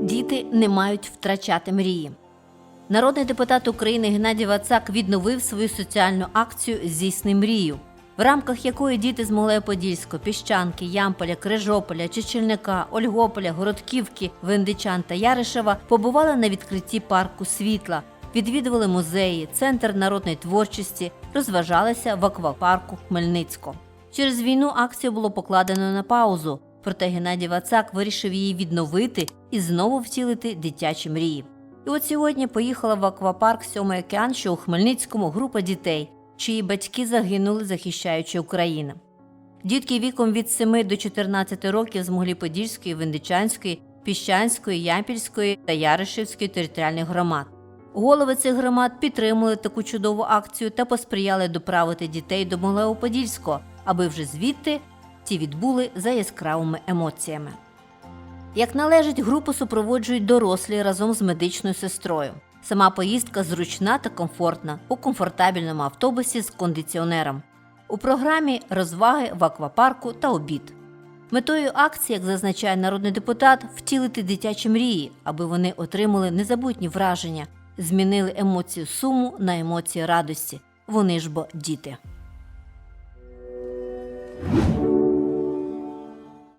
Діти не мають втрачати мрії. Народний депутат України Геннадій Вацак відновив свою соціальну акцію Здійсни мрію, в рамках якої діти з Могилева-Подільського, Піщанки, Ямполя, Крижополя, Чечільника, Ольгополя, Городківки, Виндичан та Яришева побували на відкритті парку світла, відвідували музеї, центр народної творчості, розважалися в аквапарку Хмельницького. Через війну акцію було покладено на паузу, проте Геннадій Вацак вирішив її відновити і знову втілити дитячі мрії. І от сьогодні поїхала в аквапарк Сьомий океан, що у Хмельницькому група дітей, чиї батьки загинули, захищаючи Україну. Дітки віком від 7 до 14 років з Могилі-Подільської, Виндичанської, Піщанської, Ямпільської та Яришівської територіальних громад. Голови цих громад підтримали таку чудову акцію та посприяли доправити дітей до Могилева-Подільського, аби вже звідти ті відбули за яскравими емоціями. Як належить, групу супроводжують дорослі разом з медичною сестрою. Сама поїздка зручна та комфортна у комфортабельному автобусі з кондиціонером. У програмі розваги в аквапарку та обід. Метою акції, як зазначає народний депутат, втілити дитячі мрії, аби вони отримали незабутні враження, змінили емоцію суму на емоції радості. Вони ж бо діти.